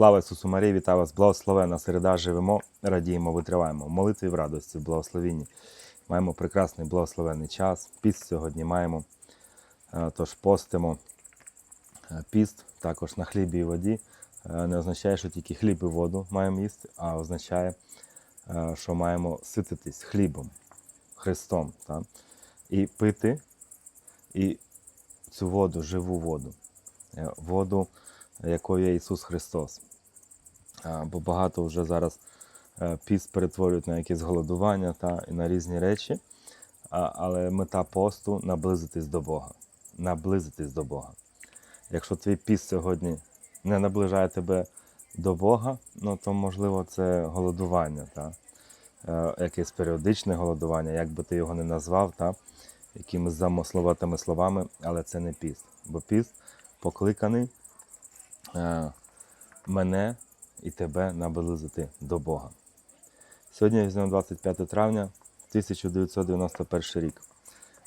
Слава Ісусу Марії, вітаю вас! Благословена середа, живемо, радіємо, витриваємо. В молитві в радості, в благословенні. Маємо прекрасний благословенний час. Піст сьогодні маємо. Е, Тож постимо. Е, Піст також на хлібі і воді. е, Не означає, що тільки хліб і воду маємо їсти, а означає, що маємо сититись хлібом, Христом. Так? І пити і цю воду, живу воду, воду, якою є Ісус Христос. Бо багато вже зараз е, піст перетворюють на якісь голодування та, і на різні речі. Але мета посту наблизитись до Бога. Наблизитись до Бога. Якщо твій піст сьогодні не наближає тебе до Бога, ну то можливо це голодування, та? Е, якесь періодичне голодування, як би ти його не назвав, та? якимись замисловатими словами, але це не піст. Бо піст покликаний е, мене і тебе наблизити до Бога. Сьогодні візьмемо 25 травня 1991 рік.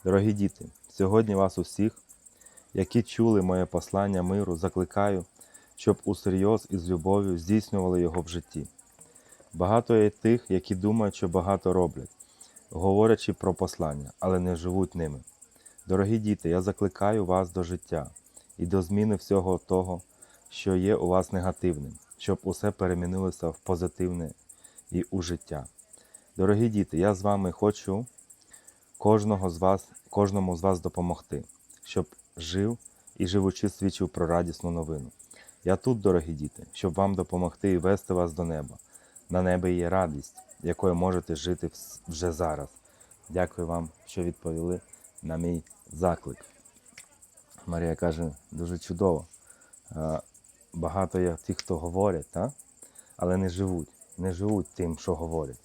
Дорогі діти, сьогодні вас усіх, які чули моє послання миру, закликаю, щоб усерйоз і з любов'ю здійснювали його в житті. Багато є тих, які думають, що багато роблять, говорячи про послання, але не живуть ними. Дорогі діти, я закликаю вас до життя і до зміни всього того, що є у вас негативним, щоб усе перемінилося в позитивне і у життя. Дорогі діти, я з вами хочу кожного з вас, кожному з вас допомогти, щоб жив і живучи свідчив про радісну новину. Я тут, дорогі діти, щоб вам допомогти і вести вас до неба. На небі є радість, якою можете жити вже зараз. Дякую вам, що відповіли на мій заклик. Марія каже, дуже чудово. Багато є тих, хто говорять, та? але не живуть, не живуть тим, що говорять,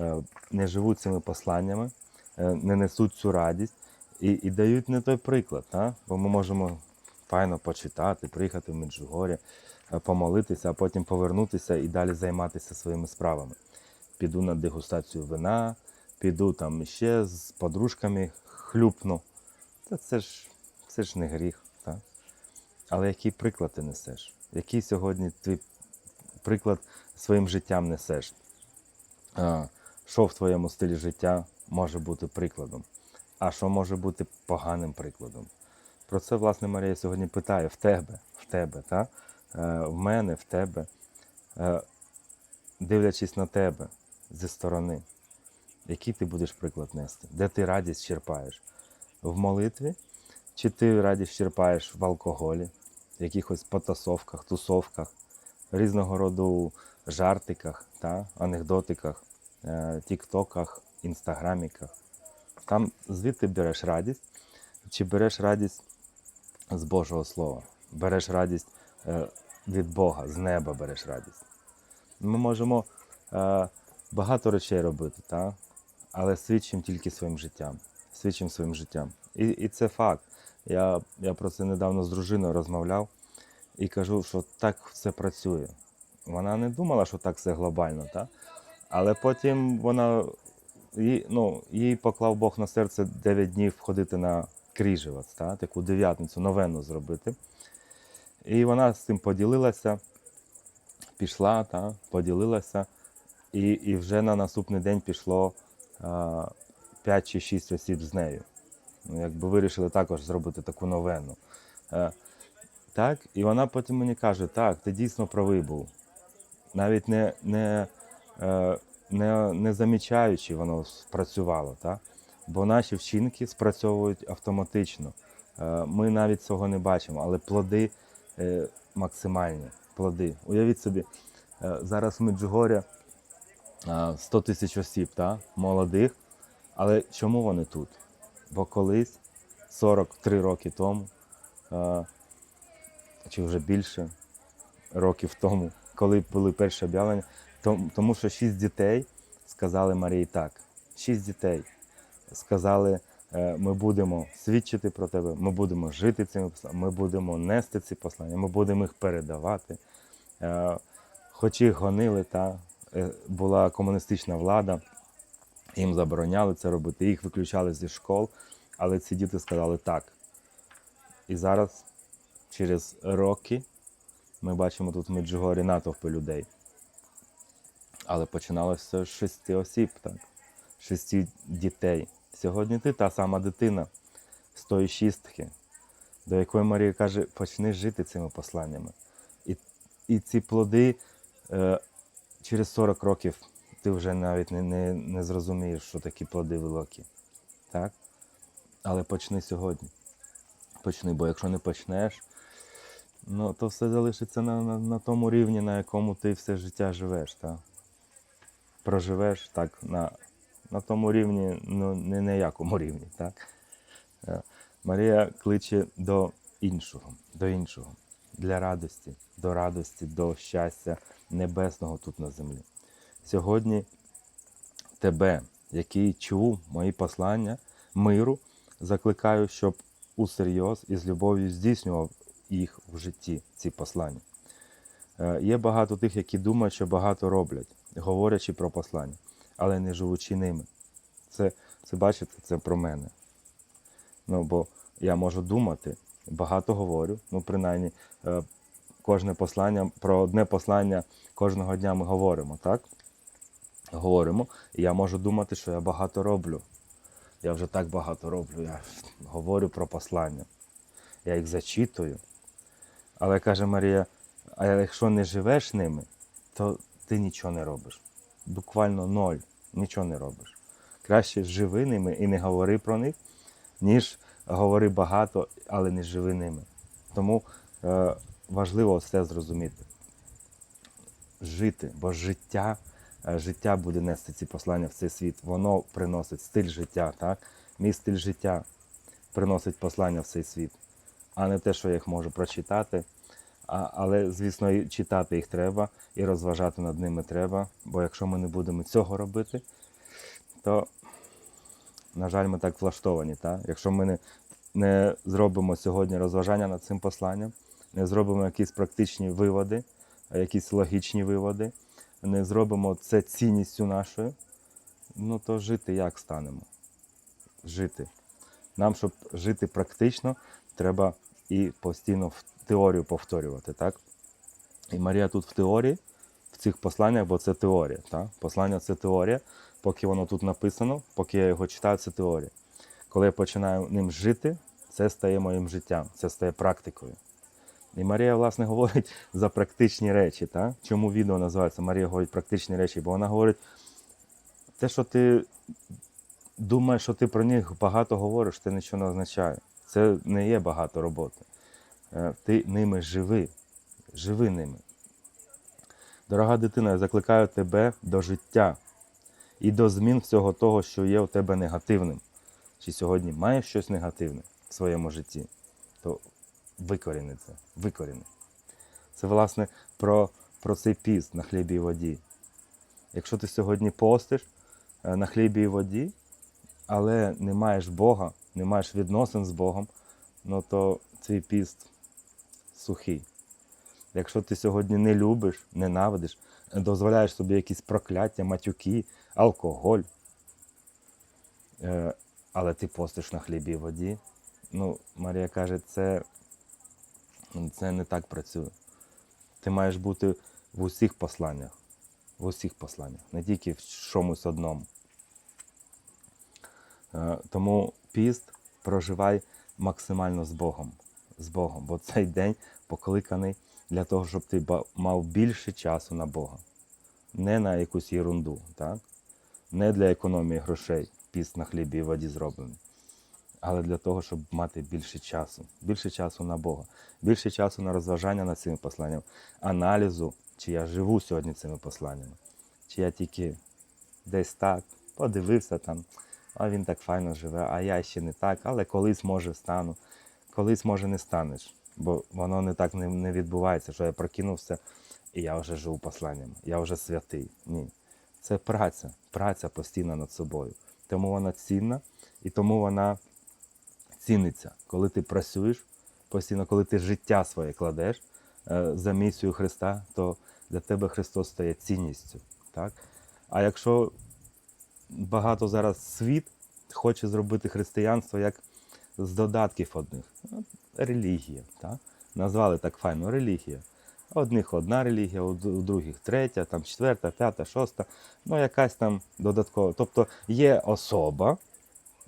Е, не живуть цими посланнями, е, не несуть цю радість і, і дають не той приклад. Та? Бо ми можемо файно почитати, приїхати в Меджугорі, е, помолитися, а потім повернутися і далі займатися своїми справами. Піду на дегустацію вина, піду там ще з подружками хлюпну. Та це ж, це ж не гріх. Так? Але який приклад ти несеш? Який сьогодні твій приклад своїм життям несеш? Що в твоєму стилі життя може бути прикладом? А що може бути поганим прикладом? Про це, власне, Марія сьогодні питає в тебе, в тебе, та? Е, в мене, в тебе, Е, дивлячись на тебе зі сторони, який ти будеш приклад нести, де ти радість черпаєш? В молитві? Чи ти радість черпаєш в алкоголі, якихось потасовках, тусовках, різного роду жартиках, та, анекдотиках, е, тіктоках, інстаграміках? Там звідти береш радість, чи береш радість з Божого Слова, береш радість е, від Бога, з неба береш радість. Ми можемо е, багато речей робити, та? але свідчимо тільки своїм життям. Свідчимо своїм життям. І, і це факт. Я, я про це недавно з дружиною розмовляв і кажу, що так все працює. Вона не думала, що так все глобально, та? але потім вона їй, ну, їй поклав Бог на серце 9 днів ходити на кріжевець, та? таку дев'ятницю, новенну зробити. І вона з цим поділилася, пішла, та? поділилася, і, і вже на наступний день пішло а, 5 чи 6 осіб з нею. Ну, якби вирішили також зробити таку новенну. Е, так, і вона потім мені каже: так, ти дійсно правий був. Навіть не, не, е, не, не замічаючи, воно спрацювало. Так? Бо наші вчинки спрацьовують автоматично. Е, Ми навіть цього не бачимо, але плоди максимальні. Плоди. Уявіть собі, зараз в Меджугорі е, 100 тисяч осіб, та? молодих. Але чому вони тут? Бо колись, 43 роки тому, е, чи вже більше років тому, коли були перші об'явлення, тому що шість дітей сказали Марії так. Шість дітей сказали, е, ми будемо свідчити про тебе, ми будемо жити цими посланнями, ми будемо нести ці послання, ми будемо їх передавати. Е, Хоч їх гонили, та була комуністична влада, їм забороняли це робити, їх виключали зі школ, але ці діти сказали так. І зараз, через роки, Ми бачимо тут в Меджугорі натовпи людей. Але починалося з шести осіб, так? шести дітей. Сьогодні ти та сама дитина з тої шістки, до якої Марія каже, почни жити цими посланнями. І, і ці плоди е, через 40 років ти вже навіть не, не, не зрозумієш, що такі плоди великі. Так? Але почни сьогодні. Почни, бо якщо не почнеш, ну, то все залишиться на, на, на тому рівні, на якому ти все життя живеш. Так? Проживеш так на, на тому рівні, ну не на якому рівні. Так? Е, Марія кличе до іншого, до іншого, для радості, до радості, до щастя небесного тут на землі. Сьогодні тебе, який чув мої послання миру, закликаю, щоб усерйоз і з любов'ю здійснював їх в житті, ці послання. Е, Є багато тих, які думають, що багато роблять, говорячи про послання, але не живучи ними. Це, це бачите, це про мене. Ну, бо я можу думати, багато говорю, ну, принаймні, е, кожне послання, про одне послання кожного дня ми говоримо, так? Говоримо. І я можу думати, що я багато роблю. Я вже так багато роблю. Я говорю про послання. Я їх зачитую. Але каже Марія, а якщо не живеш ними, то ти нічого не робиш. Буквально ноль, нічого не робиш. Краще живи ними і не говори про них, ніж говори багато, але не живи ними. Тому е, важливо все зрозуміти. Жити, бо життя, життя буде нести ці послання в цей світ. Воно приносить стиль життя, так? Мій стиль життя приносить послання в цей світ, а не те, що я їх можу прочитати. А, але, звісно, читати їх треба, і розважати над ними треба. Бо якщо ми не будемо цього робити, то, на жаль, ми так влаштовані. Так? Якщо ми не, не зробимо сьогодні розважання над цим посланням, не зробимо якісь практичні виводи, якісь логічні виводи, не зробимо це цінністю нашою, ну то жити як станемо? Жити. Нам, щоб жити практично, треба і постійно в теорію повторювати, так? І Марія тут в теорії, в цих посланнях, бо це теорія. Так? Послання це теорія. Поки воно тут написано, поки я його читаю, це теорія. Коли я починаю ним жити, це стає моїм життям, це стає практикою. І Марія, власне, говорить за практичні речі. Так? Чому відео називається Марія говорить практичні речі? Бо вона говорить, те, що ти думаєш, що ти про них багато говориш, це нічого не означає. Це не є багато роботи. Е, Ти ними живи. Живи ними. Дорога дитина, я закликаю тебе до життя і до змін всього того, що є у тебе негативним. Чи сьогодні маєш щось негативне в своєму житті, то викоріни це. Викоріни. Це, власне, про, про цей піст на хлібі і воді. Якщо ти сьогодні постиш е, на хлібі і воді, але не маєш Бога, не маєш відносин з Богом, ну то цей піст сухий. Якщо ти сьогодні не любиш, ненавидиш, дозволяєш собі якісь прокляття, матюки, алкоголь, е, але ти постиш на хлібі і воді, ну, Марія каже, це, це не так працює. Ти маєш бути в усіх посланнях, в усіх посланнях, не тільки в чомусь одному. Е, Тому піст проживай максимально з Богом. З Богом, бо цей день покликаний для того, щоб ти мав більше часу на Бога. Не на якусь ерунду, так? не для економії грошей, піст на хлібі і воді зроблений, але для того, щоб мати більше часу, більше часу на Бога, більше часу на розважання над цими посланнями, аналізу, чи я живу сьогодні цими посланнями, чи я тільки десь так подивився там, а він так файно живе, а я ще не так, але колись може стану, колись може не станеш, бо воно не так не, відбувається, що я прокинувся і я вже живу посланням, я вже святий. Ні. Це праця, праця постійна над собою. Тому вона цінна і тому вона ціниться, коли ти працюєш постійно, коли ти життя своє кладеш е, за місію Христа, то для тебе Христос стає цінністю. Так? А якщо багато зараз світ хоче зробити християнство як з додатків одних, Ну, релігія. Так? Назвали так файно релігія. Одних одна релігія, у других третя, там четверта, п'ята, шоста, ну якась там додаткова. Тобто є особа,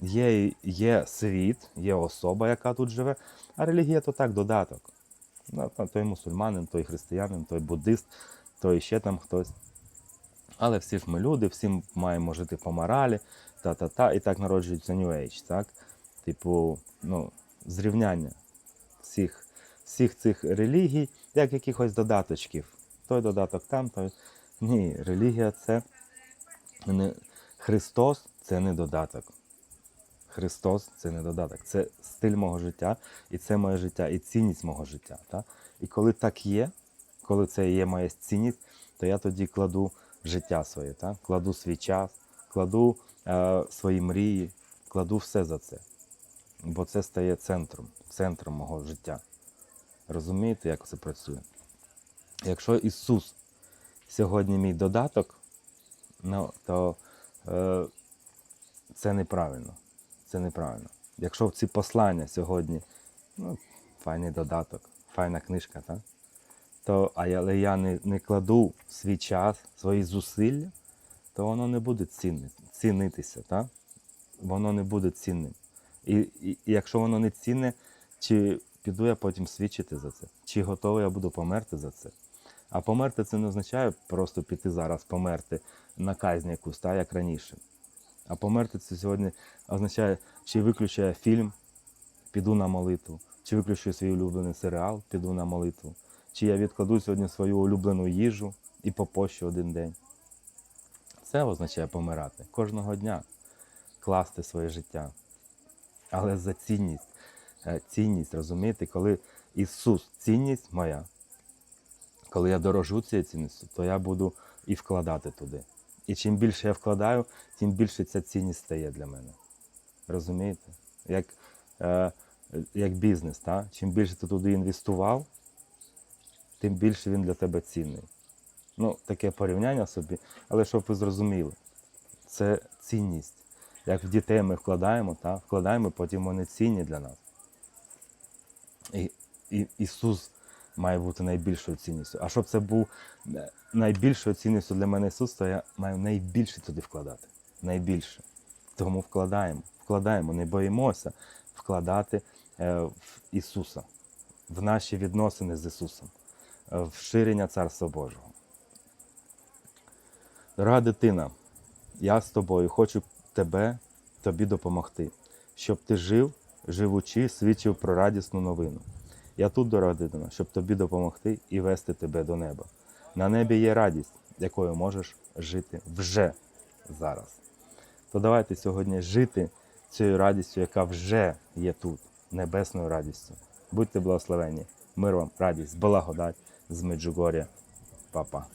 є, є світ, є особа, яка тут живе, а релігія то так додаток. Ну, той мусульманин, той християнин, той буддист, той ще там хтось. Але всі ж ми люди, всі маємо жити по моралі, та-та-та, і так народжується New Age, так? Типу, ну, зрівняння всіх, всіх цих релігій, як якихось додаточків. Той додаток там, той. Ні, релігія це не Христос це не додаток. Христос це не додаток, це стиль мого життя, і це моє життя, і цінність мого життя. Та? І коли так є, коли це є моя цінність, то я тоді кладу життя своє, та? кладу свій час, кладу е, свої мрії, кладу все за це. Бо це стає центром, центром мого життя. Розумієте, як це працює? Якщо Ісус сьогодні мій додаток, ну, то е, це неправильно. Це неправильно. Якщо ці послання сьогодні, ну, файний додаток, файна книжка, так? то, але я не, не кладу свій час, свої зусилля, то воно не буде цінни, цінитися, так? воно не буде цінним. І, і, якщо воно не цінне, чи піду я потім свідчити за це, чи готовий я буду померти за це. А померти це не означає просто піти зараз померти на казнь якусь, та, як раніше. А померти це сьогодні означає, чи виключу фільм, піду на молитву, чи виключу свій улюблений серіал, піду на молитву, чи я відкладу сьогодні свою улюблену їжу і попощу один день. Це означає помирати кожного дня, класти своє життя. Але за цінність, е, цінність, розумієте, коли Ісус, цінність моя, коли я дорожу цією цінністю, то я буду і вкладати туди. І чим більше я вкладаю, тим більше ця цінність стає для мене. Розумієте? Як, е, як бізнес, та? чим більше ти туди інвестував, тим більше він для тебе цінний. Ну, таке порівняння собі, але щоб ви зрозуміли, це цінність. Як в дітей ми вкладаємо, та? вкладаємо, потім вони цінні для нас. І, і Ісус має бути найбільшою цінністю. А щоб це був е, найбільшою цінністю для мене Ісус, то я маю найбільше туди вкладати. Найбільше. Тому вкладаємо, вкладаємо, не боїмося вкладати е, в Ісуса, в наші відносини з Ісусом, е, в ширення Царства Божого. Дорога дитина, я з тобою хочу тебе, тобі допомогти, щоб ти жив, живучи, свідчив про радісну новину. Я тут, дорога дитина, щоб тобі допомогти і вести тебе до неба. На небі є радість, якою можеш жити вже зараз. То давайте сьогодні жити цією радістю, яка вже є тут, небесною радістю. Будьте благословені. Мир вам, радість, благодать з Меджугор'я. Па-па.